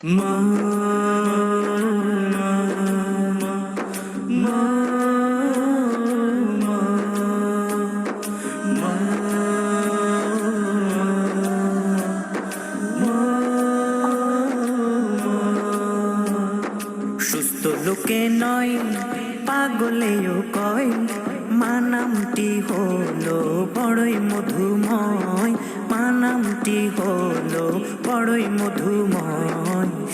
মা সুস্থ লোকে নয় পাগলেও কয় মানামটি হলো বড়ই মধুময় মানামটি হলো বড়ই মধুময়।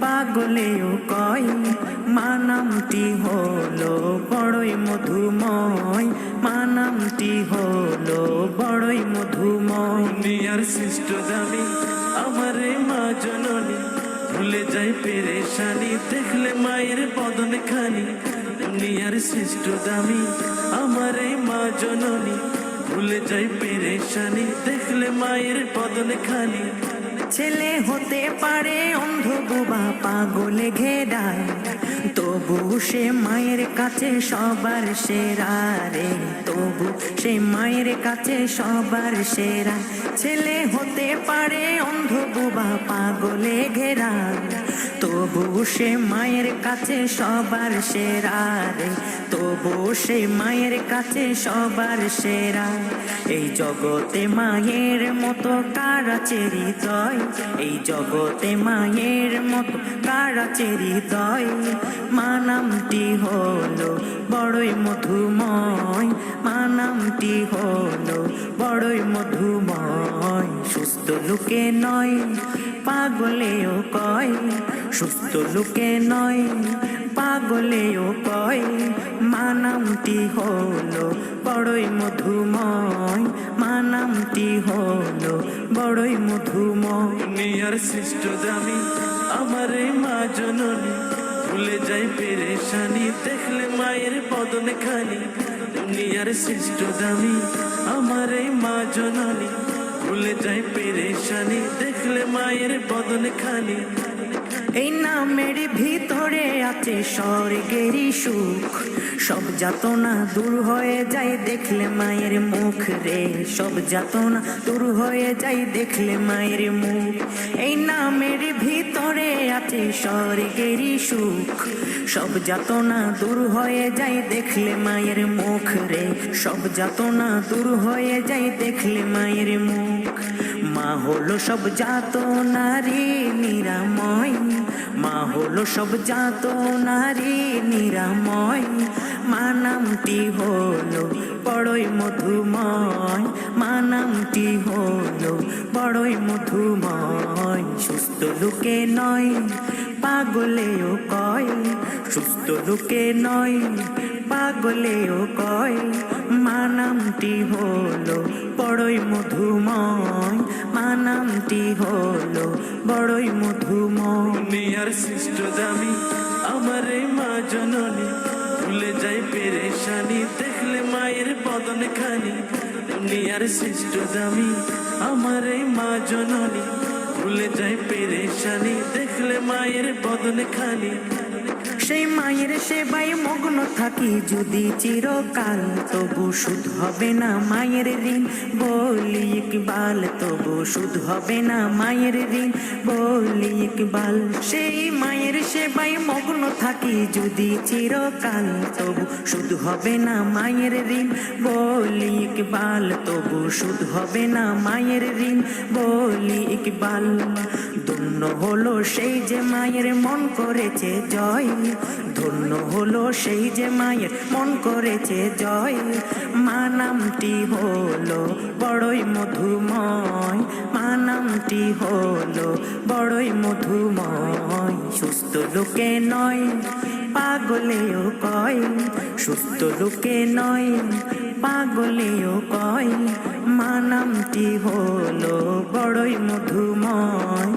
পাগলেও কয় মানামটি হলো বড়ই মধুময়, মানামটি হলো বড়ই মধুময়। দুনিয়ার সৃষ্ট দামি, আমারে মা জননী, ভুলে যাই পেরেশানি, দেখলে মায়ের বদন খানি দুনিয়ার সৃষ্ট দামি, আমারে মা জননী, ভুলে যাই পেরেশানি, দেখলে মায়ের বদন খানি ছেলে হতে পারে অন্ধ বোবা পাগলে ঘেরায়। তবু সে মায়ের কাছে সবার সেরা রে। তবু সে মায়ের কাছে সবার সেরা। ছেলে হতে পারে অন্ধ বোবা পাগলে ঘেরা। তবু সে মায়ের কাছে সবার সেরা রে। তবু সে মায়ের কাছে সবার সেরা। এই জগতে মায়ের মতো কারা হৃদয়? এই জগতে মায়ের মতো কারা হৃদয়? মানামটি হলো বড়ই মধুময়। মানামটি হলো বড়ই মধুময়। সুস্থ লোকে নয়, পাগলেও কয়। সুস্থ লোকে নয়, পাগলেও কয়। মানামটি হলো বড়ই মধুময়। মানামটি হলো বড়ই মধুময়। দুনিয়ার সৃষ্ট দামি, আমারে মা জননী। ভুলে যাই পেরেশানি, দেখলে মায়ের বদন খানি দুনিয়ার শ্রেষ্ঠ দামি আমার এই মা জননী। ভুলে যাই পেরেশানি দেখলে মায়ের বদন খানি এই নামের ভিতরে আছে স্বর্গেরই সুখ। সব যাতনা দূর হয়ে যায় দেখলে মায়ের মুখ রে। সব যাতনা দূর হয়ে যায় দেখলে মায়ের মুখ। এই নামের ভিতরে আছে স্বর্গেরই সুখ। সব যাতনা দূর হয়ে যায় দেখলে মায়ের মুখ রে। সব যাতনা দূর হয়ে যায় দেখলে মায়ের মুখ। মা হলো সব জাত নারী নিরাময়। মা হলো সব জাত নারী নিরাময়। মা নামটি হলো বড়ই মধুময়। মা নামটি হলো বড়ই মধুময়। সুস্থ লোকে নয়, পাগলেও কয়। সুস্থ লোকে নয়, পাগলেও কয়। মা নামটি হলো বড়ই মধুময় মা নামটি হলো বড়ই মধুময়। দুনিয়ার সৃষ্ট দামি আমারে মা জননী, ভুলে যাই পেরেশানি, দেখলে মায়ের বদন খানি দুনিয়ার সৃষ্ট দামি আমারে মা জননী, ভুলে যাই পেরেশানি, দেখলে মায়ের বদন খানি সেই মায়ের সেবায় মগ্ন থাকি যদি চিরকাল, তবু সুদ হবে না মায়ের ঋণ। বলি ইকবাল, তবু সুদ হবে না মায়ের ঋণ। বলি ইকবাল, সেই মায়ের সেবায় মগ্ন থাকি যদি চিরকাল, তবু সুদ হবে না মায়ের ঋণ। বলি ইকবাল, তবু সুদ হবে না মায়ের ঋণ। বলি ইকবাল ধন্য হলো সেই যে মায়ের মন করেছে জয়। ধন্য হলো সেই যে মায়ের মন করেছে জয়। মা নামটি হলো বড়ই মধুময়। মা নামটি হলো বড়ই মধুময়। সুস্থ লোকে নয়, পাগলেও কয়। সুস্থ লোকে নয়, পাগলেও কয়। মা নামটি হলো বড়ই মধুময়।